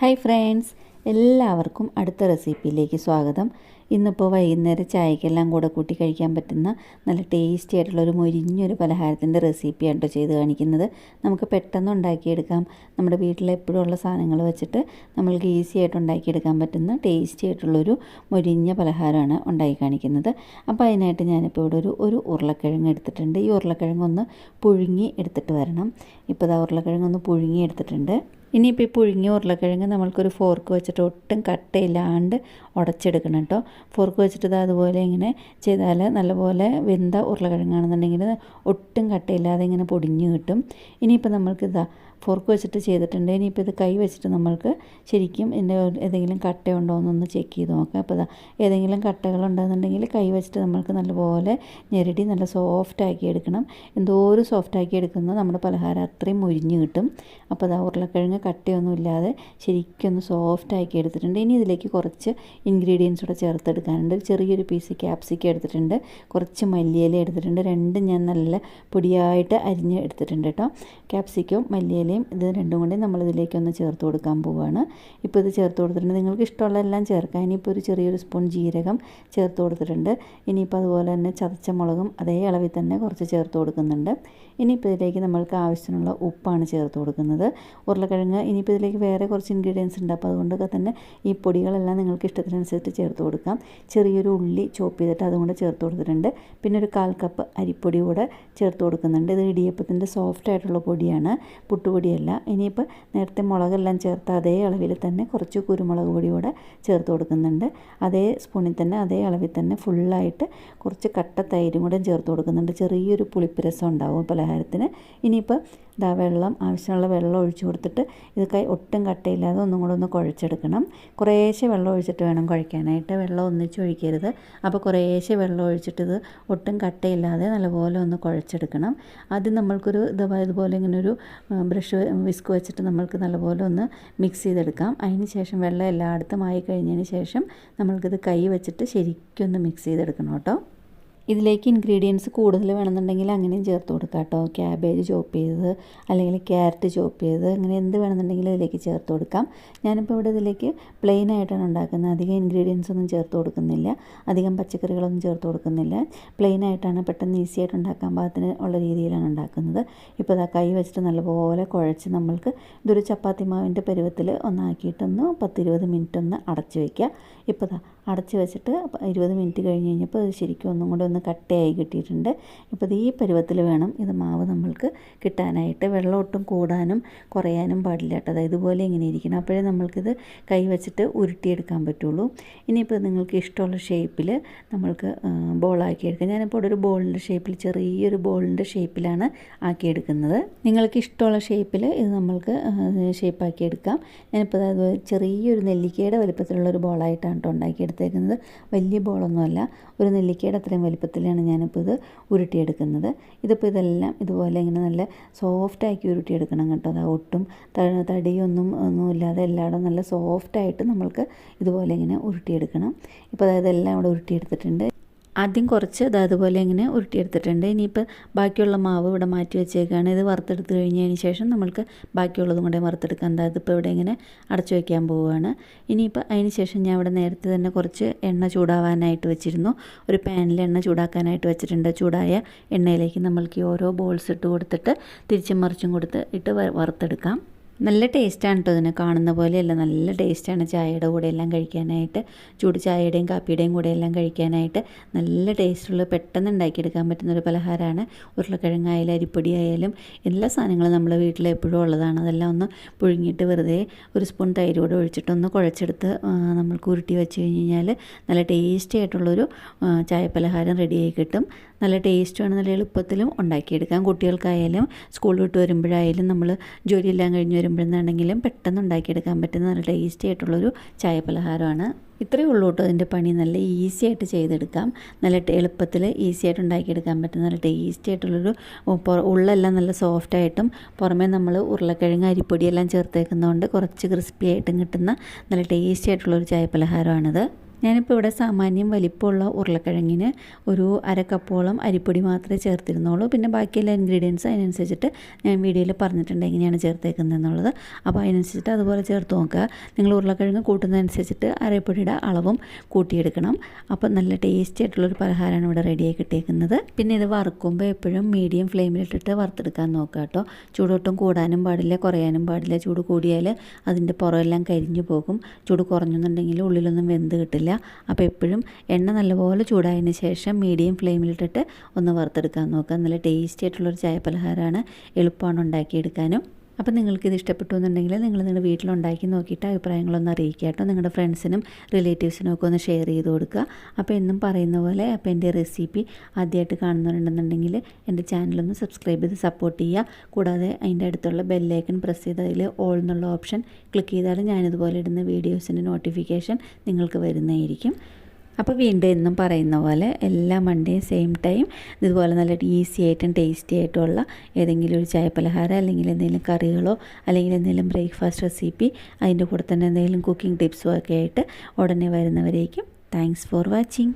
Hi friends എല്ലാവർക്കും അടുത്ത റെസിപ്പിയിലേക്ക് സ്വാഗതം. ഇന്നിപ്പോൾ വൈകുന്നേരം ചായക്കെല്ലാം കൂടെ കൂട്ടി കഴിക്കാൻ പറ്റുന്ന നല്ല ടേസ്റ്റി ആയിട്ടുള്ള ഒരു മൊരിഞ്ഞൊരു പലഹാരത്തിന്റെ റെസിപ്പിയാണ് കേട്ടോ ചെയ്ത് കാണിക്കുന്നത്. നമുക്ക് പെട്ടെന്ന് ഉണ്ടാക്കിയെടുക്കാം. നമ്മുടെ വീട്ടിലെപ്പോഴും ഉള്ള സാധനങ്ങൾ വെച്ചിട്ട് നമ്മൾക്ക് ഈസി ആയിട്ട് ഉണ്ടാക്കിയെടുക്കാൻ പറ്റുന്ന ടേസ്റ്റി ആയിട്ടുള്ളൊരു മൊരിഞ്ഞ പലഹാരമാണ് ഉണ്ടാക്കി കാണിക്കുന്നത്. അപ്പോൾ അതിനായിട്ട് ഞാനിപ്പോൾ ഇവിടെ ഒരു ഒരു ഉരുളക്കിഴങ്ങ് എടുത്തിട്ടുണ്ട്. ഈ ഉരുളക്കിഴങ്ങ് ഒന്ന് പുഴുങ്ങി എടുത്തിട്ട് വരണം. ഇപ്പോൾ ഇതാ ഉരുളക്കിഴങ്ങ് ഒന്ന് പുഴുങ്ങി എടുത്തിട്ടുണ്ട്. ഇനിയിപ്പോൾ ഈ പുഴുങ്ങിയ ഉരുളക്കിഴങ്ങ് നമ്മൾക്കൊരു ഫോർക്ക് വെച്ചിട്ട് ഒട്ടും കട്ടയില്ലാണ്ട് ഉടച്ചെടുക്കണം കേട്ടോ. ഫോർക്ക് വെച്ചിട്ട് അതുപോലെ ഇങ്ങനെ ചെയ്താൽ നല്ലപോലെ വെന്ത ഉരുളക്കിഴങ്ങാണെന്നുണ്ടെങ്കിൽ ഒട്ടും കട്ടയില്ലാതെ ഇങ്ങനെ പൊടിഞ്ഞു കിട്ടും. ഇനിയിപ്പോൾ നമ്മൾക്കിതാ ഫോർക്ക് വെച്ചിട്ട് ചെയ്തിട്ടുണ്ട്. ഇനിയിപ്പോൾ ഇത് കൈ വെച്ചിട്ട് നമ്മൾക്ക് ശരിക്കും എന്റെ ഏതെങ്കിലും കട്ടയുണ്ടോ എന്നൊന്ന് ചെക്ക് ചെയ്ത് നോക്കാം. അപ്പോൾ ഇതാ ഏതെങ്കിലും കട്ടകളുണ്ടെന്നുണ്ടെങ്കിൽ കൈ വെച്ചിട്ട് നമ്മൾക്ക് നല്ലപോലെ ഞെരടി നല്ല സോഫ്റ്റ് ആക്കി എടുക്കണം. എന്തോരം സോഫ്റ്റ് ആക്കി എടുക്കുന്നത് നമ്മുടെ പലഹാരം അത്രയും മുരിഞ്ഞ് കിട്ടും. അപ്പോൾ ഇതാ ഉരുളക്കിഴങ്ങ് കട്ടയൊന്നും ഇല്ലാതെ ശരിക്കും ഒന്ന് സോഫ്റ്റ് ആക്കി എടുത്തിട്ടുണ്ട്. ഇനി ഇതിലേക്ക് കുറച്ച് ഇൻഗ്രീഡിയൻസ് കൂടെ ചേർത്തെടുക്കാനുണ്ട്. ചെറിയൊരു പീസ് ക്യാപ്സിക്കം എടുത്തിട്ടുണ്ട്. കുറച്ച് മല്ലിയില എടുത്തിട്ടുണ്ട്. രണ്ടും ഞാൻ നല്ല പൊടിയായിട്ട് അരിഞ്ഞ് എടുത്തിട്ടുണ്ട് കേട്ടോ. ക്യാപ്സിക്കവും മല്ലിയിലയും ഇത് രണ്ടും കൂടി നമ്മളിതിലേക്കൊന്ന് ചേർത്ത് കൊടുക്കാൻ പോവുകയാണ് ഇപ്പോൾ ഇത് ചേർത്ത് കൊടുത്തിട്ടുണ്ട്. നിങ്ങൾക്ക് ഇഷ്ടമുള്ള എല്ലാം ചേർക്കാം. ഇനിയിപ്പോൾ ഒരു ചെറിയൊരു സ്പൂൺ ജീരകം ചേർത്ത് കൊടുത്തിട്ടുണ്ട്. ഇനിയിപ്പോൾ അതുപോലെ തന്നെ ചതച്ച മുളകും അതേ അളവിൽ തന്നെ കുറച്ച് ചേർത്ത് കൊടുക്കുന്നുണ്ട്. ഇനിയിപ്പോൾ ഇതിലേക്ക് നമ്മൾക്ക് ആവശ്യത്തിനുള്ള ഉപ്പാണ് ചേർത്ത് കൊടുക്കുന്നത്. ഉരുളക്കിഴങ്ങ് ഇനിയിപ്പോൾ ഇതിലേക്ക് വേറെ കുറച്ച് ഇൻഗ്രീഡിയൻസ് ഉണ്ട്. അപ്പോൾ അതുകൊണ്ടൊക്കെ തന്നെ ഈ പൊടികളെല്ലാം നിങ്ങൾക്ക് ഇഷ്ടത്തിനനുസരിച്ച് ചേർത്ത് കൊടുക്കാം. ചെറിയൊരു ഉള്ളി ചോപ്പ് ചെയ്തിട്ട് അതുകൊണ്ട് ചേർത്ത് കൊടുത്തിട്ടുണ്ട്. പിന്നെ ഒരു കാൽ കപ്പ് അരിപ്പൊടി കൂടെ ചേർത്ത് കൊടുക്കുന്നുണ്ട്. ഇത് ഇടിയപ്പത്തിന്റെ സോഫ്റ്റ് ആയിട്ടുള്ള പൊടിയാണ്. പുട്ടുപൊടിയല്ല. ഇനിയിപ്പോൾ നേരത്തെ മുളകെല്ലാം ചേർത്ത അതേ അളവിൽ തന്നെ കുറച്ച് കുരുമുളക് പൊടി കൂടെ ചേർത്ത് കൊടുക്കുന്നുണ്ട്. അതേ സ്പൂണിൽ തന്നെ അതേ അളവിൽ തന്നെ ഫുള്ളായിട്ട് കുറച്ച് കട്ട തൈരും കൂടെ ചേർത്ത് കൊടുക്കുന്നുണ്ട്. ചെറിയൊരു പുളിപ്പ് രസം ഉണ്ടാവും പലഹാരത്തിന്. ഇനിയിപ്പോൾ ഇതാ വെള്ളം ആവശ്യമുള്ള വെള്ളം ഒഴിച്ചു കൊടുത്തിട്ട് ഇത് കൈ ഒട്ടും കട്ടയില്ലാതെ ഒന്നും കൂടെ ഒന്ന് കുഴച്ചെടുക്കണം. കുറേശ്ശെ വെള്ളം ഒഴിച്ചിട്ട് വേണം കുഴയ്ക്കാനായിട്ട്. വെള്ളം ഒന്നിച്ച് ഒഴിക്കരുത്. അപ്പോൾ കുറേശ്ശെ വെള്ളം ഒഴിച്ചിട്ട് ഇത് ഒട്ടും കട്ടയില്ലാതെ നല്ലപോലെ ഒന്ന് കുഴച്ചെടുക്കണം. ആദ്യം നമ്മൾക്കൊരു ഇതുപോലെ ഇങ്ങനെ ഒരു ബ്രഷ് വിസ്ക് വെച്ചിട്ട് നമ്മൾക്ക് നല്ലപോലെ ഒന്ന് മിക്സ് ചെയ്തെടുക്കാം. അതിന് ശേഷം വെള്ളം എല്ലായിടത്തും ആയി കഴിഞ്ഞതിന് ശേഷം നമ്മൾക്കിത് കൈ വെച്ചിട്ട് ശരിക്കും ഒന്ന് മിക്സ് ചെയ്തെടുക്കണം കേട്ടോ. ഇതിലേക്ക് ഇൻഗ്രീഡിയൻസ് കൂടുതൽ വേണമെന്നുണ്ടെങ്കിൽ അങ്ങനെയും ചേർത്ത് കൊടുക്കാം കേട്ടോ. ക്യാബേജ് ചോപ്പ് ചെയ്തത് അല്ലെങ്കിൽ ക്യാരറ്റ് ചോപ്പ് ചെയ്തത് അങ്ങനെ എന്ത് വേണമെന്നുണ്ടെങ്കിലും ഇതിലേക്ക് ചേർത്ത് കൊടുക്കാം. ഞാനിപ്പോൾ ഇവിടെ ഇതിലേക്ക് പ്ലെയിൻ ആയിട്ടാണ് ഉണ്ടാക്കുന്നത്. അധികം ഇൻഗ്രീഡിയൻസ് ഒന്നും ചേർത്ത് കൊടുക്കുന്നില്ല. അധികം പച്ചക്കറികളൊന്നും ചേർത്ത് കൊടുക്കുന്നില്ല. പ്ലെയിൻ ആയിട്ടാണ് പെട്ടെന്ന് ഈസി ആയിട്ട് ഉണ്ടാക്കാൻ പാകത്തിന് ഉള്ള രീതിയിലാണ് ഉണ്ടാക്കുന്നത്. ഇപ്പോൾ ഇതാ കൈ വെച്ചിട്ട് നല്ലപോലെ കുഴച്ച് നമ്മൾക്ക് ഇതൊരു ചപ്പാത്തി മാവിന്റെ പരുവത്തിൽ ഒന്നാക്കിയിട്ടൊന്ന് പത്തിരുപത് മിനിറ്റ് ഒന്ന് അടച്ച് വയ്ക്കുക ഇപ്പോൾ ഇതാ അടച്ച് വെച്ചിട്ട് ഇരുപത് മിനിറ്റ് കഴിഞ്ഞ് കഴിഞ്ഞപ്പോൾ അത് ശരിക്കും ഒന്നും കൂടെ ഒന്ന് കട്ടയായി കിട്ടിയിട്ടുണ്ട്. ഇപ്പോൾ ഈ പരുവത്തിൽ വേണം ഇത് മാവ് നമ്മൾക്ക് കിട്ടാനായിട്ട്. വെള്ളം ഒട്ടും കൂടാനും കുറയാനും പാടില്ല കേട്ടോ. അതായത് ഇതുപോലെ ഇങ്ങനെ ഇരിക്കണം. അപ്പോഴേ നമ്മൾക്കിത് കൈ വെച്ചിട്ട് ഉരുട്ടിയെടുക്കാൻ പറ്റുള്ളൂ. ഇനിയിപ്പോൾ നിങ്ങൾക്ക് ഇഷ്ടമുള്ള ഷേപ്പിൽ നമ്മൾക്ക് ബോളാക്കി എടുക്കാം. ഞാനിപ്പോൾ ഇവിടെ ഒരു ബോളിന്റെ ഷേപ്പിൽ ചെറിയൊരു ബോളിന്റെ ഷേപ്പിലാണ് ആക്കിയെടുക്കുന്നത്. നിങ്ങൾക്ക് ഇഷ്ടമുള്ള ഷേപ്പിൽ ഇത് നമ്മൾക്ക് ഷേപ്പാക്കി എടുക്കാം. ഞാനിപ്പോൾ അതായത് ചെറിയൊരു നെല്ലിക്കയുടെ വലിപ്പത്തിലുള്ള ഒരു ബോളായിട്ടാണ് കേട്ടോ ഉണ്ടാക്കിയെടുത്തത് എടുത്തേക്കുന്നത് വലിയ ബോളൊന്നുമല്ല. ഒരു നെല്ലിക്കയുടെ അത്രയും വലിപ്പത്തിലാണ് ഞാനിപ്പോൾ ഇത് ഉരുട്ടിയെടുക്കുന്നത്. ഇതിപ്പോൾ ഇതെല്ലാം ഇതുപോലെ ഇങ്ങനെ നല്ല സോഫ്റ്റാക്കി ഉരുട്ടിയെടുക്കണം കേട്ടോ. അത് ഒട്ടും തടിയൊന്നും ഒന്നും ഇല്ലാതെ എല്ലായിടും നല്ല സോഫ്റ്റായിട്ട് നമ്മൾക്ക് ഇതുപോലെ ഇങ്ങനെ ഉരുട്ടിയെടുക്കണം. ഇപ്പോൾ അതായത് എല്ലാം ഇവിടെ ഉരുട്ടിയെടുത്തിട്ടുണ്ട്. ആദ്യം കുറച്ച് ഇത് അതുപോലെ ഇങ്ങനെ ഉരുട്ടിയെടുത്തിട്ടുണ്ട്. ഇനിയിപ്പോൾ ബാക്കിയുള്ള മാവ് ഇവിടെ മാറ്റി വെച്ചേക്കാണ്. ഇത് വറുത്തെടുത്ത് കഴിഞ്ഞതിന് ശേഷം നമ്മൾക്ക് ബാക്കിയുള്ളതും കൂടെ വറുത്തെടുക്കാം. എന്താ ഇപ്പോൾ ഇവിടെ ഇങ്ങനെ അടച്ചു വയ്ക്കാൻ പോവുകയാണ് ഇനിയിപ്പോൾ അതിന് ശേഷം ഞാൻ ഇവിടെ നേരത്തെ തന്നെ കുറച്ച് എണ്ണ ചൂടാവാനായിട്ട് വെച്ചിരുന്നു. ഒരു പാനിൽ എണ്ണ ചൂടാക്കാനായിട്ട് വെച്ചിട്ടുണ്ട്. ചൂടായ എണ്ണയിലേക്ക് നമ്മൾക്ക് ഓരോ ബോൾസ് ഇട്ട് കൊടുത്തിട്ട് തിരിച്ചും മറിച്ചും കൊടുത്ത് ഇട്ട് വറുത്തെടുക്കാം. നല്ല ടേസ്റ്റാണ് കേട്ടോ ഇതിന്. കാണുന്ന പോലെയല്ല നല്ല ടേസ്റ്റാണ് ചായയുടെ കൂടെ എല്ലാം കഴിക്കാനായിട്ട്. ചൂട് ചായയുടെയും കാപ്പിയുടെയും കൂടെ എല്ലാം കഴിക്കാനായിട്ട് നല്ല ടേസ്റ്റുള്ള പെട്ടെന്ന് ഉണ്ടാക്കിയെടുക്കാൻ പറ്റുന്ന ഒരു പലഹാരമാണ്. ഉരുളക്കിഴങ്ങായാലും അരിപ്പൊടി ആയാലും എല്ലാ സാധനങ്ങളും നമ്മൾ വീട്ടിൽ എപ്പോഴും ഉള്ളതാണ്. അതെല്ലാം ഒന്ന് പുഴുങ്ങിയിട്ട് വെറുതെ ഒരു സ്പൂൺ തൈര് കൂടെ ഒഴിച്ചിട്ടൊന്ന് കുഴച്ചെടുത്ത് നമ്മൾക്ക് ഉരുട്ടി വെച്ച് കഴിഞ്ഞ് കഴിഞ്ഞാൽ നല്ല ടേസ്റ്റി ആയിട്ടുള്ളൊരു ചായ പലഹാരം റെഡിയായി കിട്ടും. നല്ല ടേസ്റ്റുമാണ് നല്ല എളുപ്പത്തിലും ഉണ്ടാക്കിയെടുക്കാം. കുട്ടികൾക്കായാലും സ്കൂൾ വിട്ട് വരുമ്പോഴായാലും നമ്മൾ ജോലിയെല്ലാം കഴിഞ്ഞ് വരുമ്പോഴെന്നാണെങ്കിലും പെട്ടെന്ന് ഉണ്ടാക്കിയെടുക്കാൻ പറ്റുന്ന നല്ല ടേസ്റ്റി ആയിട്ടുള്ളൊരു ചായ പലഹാരമാണ് ഇത്രയേ ഉള്ളൂ കേട്ടോ അതിന്റെ പണി. നല്ല ഈസി ആയിട്ട് ചെയ്തെടുക്കാം. നല്ല എളുപ്പത്തിൽ ഈസി ആയിട്ട് ഉണ്ടാക്കിയെടുക്കാൻ പറ്റുന്ന നല്ല ടേസ്റ്റി ആയിട്ടുള്ളൊരു ഉള്ളെല്ലാം നല്ല സോഫ്റ്റ് ആയിട്ടും പുറമേ നമ്മൾ ഉരുളക്കിഴങ്ങ് അരിപ്പൊടിയെല്ലാം ചേർത്തേക്കുന്നതുകൊണ്ട് കുറച്ച് ക്രിസ്പി ആയിട്ടും കിട്ടുന്ന നല്ല ടേസ്റ്റി ആയിട്ടുള്ളൊരു ചായ പലഹാരമാണിത് ഞാനിപ്പോൾ ഇവിടെ സാമാന്യം വലിപ്പമുള്ള ഉരുളക്കിഴങ്ങിന് ഒരു അര കപ്പോളം അരിപ്പൊടി മാത്രമേ ചേർത്തിരുന്നുള്ളൂ. പിന്നെ ബാക്കിയുള്ള ഇൻഗ്രീഡിയൻസ് അതിനനുസരിച്ചിട്ട് ഞാൻ വീഡിയോയിൽ പറഞ്ഞിട്ടുണ്ട് എങ്ങനെയാണ് ചേർത്തേക്കുന്നത് എന്നുള്ളത് അപ്പോൾ അതിനനുസരിച്ചിട്ട് അതുപോലെ ചേർത്ത് നോക്കുക. നിങ്ങൾ ഉരുളക്കിഴങ്ങ് കൂട്ടുന്നതനുസരിച്ചിട്ട് അരപ്പൊടിയുടെ അളവും കൂട്ടിയെടുക്കണം. അപ്പോൾ നല്ല ടേസ്റ്റി ആയിട്ടുള്ളൊരു പലഹാരമാണ് ഇവിടെ റെഡിയായി കിട്ടിയേക്കുന്നത്. പിന്നെ ഇത് വറുക്കുമ്പോൾ എപ്പോഴും മീഡിയം ഫ്ലെയിമിലിട്ടിട്ട് വറുത്തെടുക്കാൻ നോക്കുക കേട്ടോ. ചൂടൊട്ടും കൂടാനും പാടില്ല കുറയാനും പാടില്ല. ചൂട് കൂടിയാൽ അതിന്റെ പുറമെല്ലാം കരിഞ്ഞു പോകും. ചൂട് കുറഞ്ഞെന്നുണ്ടെങ്കിൽ ഉള്ളിലൊന്നും വെന്ത് കിട്ടില്ല. അപ്പോൾ എപ്പോഴും എണ്ണ നല്ലപോലെ ചൂടായതിന് ശേഷം മീഡിയം ഫ്ലെയിമിലിട്ടിട്ട് ഒന്ന് വറുത്തെടുക്കാൻ നോക്കുക. നല്ല ടേസ്റ്റി ആയിട്ടുള്ളൊരു ചായ പലഹാരമാണ് എളുപ്പമാണ് ഉണ്ടാക്കിയെടുക്കാനും. അപ്പോൾ നിങ്ങൾക്കിത് ഇഷ്ടപ്പെട്ടു എന്നുണ്ടെങ്കിൽ നിങ്ങൾ നിങ്ങളുടെ വീട്ടിലുണ്ടാക്കി നോക്കിയിട്ട് അഭിപ്രായങ്ങളൊന്ന് അറിയിക്കുക കേട്ടോ. നിങ്ങളുടെ ഫ്രണ്ട്സിനും റിലേറ്റീവ്സിനും ഒക്കെ ഒന്ന് ഷെയർ ചെയ്ത് കൊടുക്കുക. അപ്പോൾ എന്നും പറയുന്ന പോലെ അപ്പോൾ എന്റെ റെസിപ്പി ആദ്യമായിട്ട് കാണുന്നവരുണ്ടെന്നുണ്ടെങ്കിൽ എന്റെ ചാനലൊന്ന് സബ്സ്ക്രൈബ് ചെയ്ത് സപ്പോർട്ട് ചെയ്യുക. കൂടാതെ അതിന്റെ അടുത്തുള്ള ബെല്ലൈക്കൺ പ്രസ് ചെയ്ത് അതിൽ ഓൾ എന്നുള്ള ഓപ്ഷൻ ക്ലിക്ക് ചെയ്താൽ ഞാനിതുപോലെ ഇടുന്ന വീഡിയോസിന്റെ നോട്ടിഫിക്കേഷൻ നിങ്ങൾക്ക് വരുന്നതായിരിക്കും. അപ്പോൾ വീണ്ടും എന്നും പറയുന്ന പോലെ എല്ലാ മൺഡേയും സെയിം ടൈം ഇതുപോലെ നല്ല ഈസി ആയിട്ടും ടേസ്റ്റി ആയിട്ടുള്ള ഏതെങ്കിലും ഒരു ചായ പലഹാരം അല്ലെങ്കിൽ എന്തെങ്കിലും കറികളോ അല്ലെങ്കിൽ എന്തെങ്കിലും ബ്രേക്ക്ഫാസ്റ്റ് റെസിപ്പി അതിന്റെ കൂടെ തന്നെ എന്തെങ്കിലും കുക്കിംഗ് ടിപ്സോ ഒക്കെ ആയിട്ട് ഉടനെ വരുന്നവരേക്കും. Thanks for watching